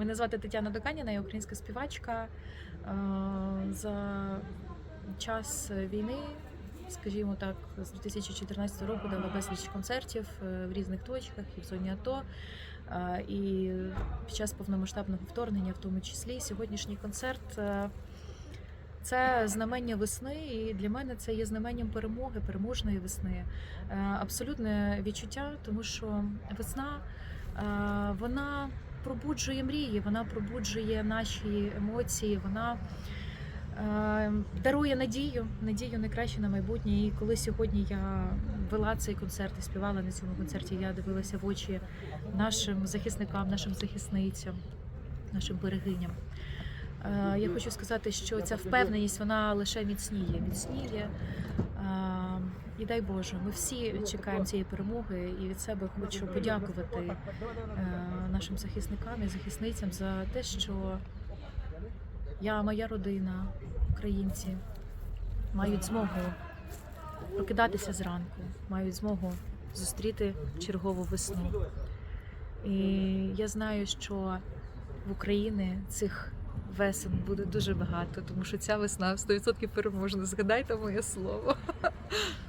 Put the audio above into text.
Мене звати Тетяна Доканіна, я українська співачка. Е, За час війни, скажімо так, з 2014 року дала безліч концертів е, в різних точках і в зоні АТО. Е, І під час повномасштабного вторгнення, в тому числі, сьогоднішній концерт. Це знамення весни, і для мене це є знаменням перемоги, переможної весни. Абсолютне відчуття, тому що весна вона пробуджує мрії, вона пробуджує наші емоції, вона е, дарує надію, надію найкраще на майбутнє. І коли сьогодні я вела цей концерт і співала на цьому концерті, я дивилася в очі нашим захисникам, нашим захисницям, нашим берегиням. Е, Я хочу сказати, що ця впевненість вона лише міцніє, міцніє. Е, І дай Боже, ми всі чекаємо цієї перемоги, і від себе хочу подякувати е, нашим захисникам і захисницям за те, що я, моя родина, українці мають змогу прокидатися зранку, мають змогу зустріти чергову весну. І я знаю, що в Україні цих весен буде дуже багато, тому що ця весна 100% переможна. Згадайте моє слово.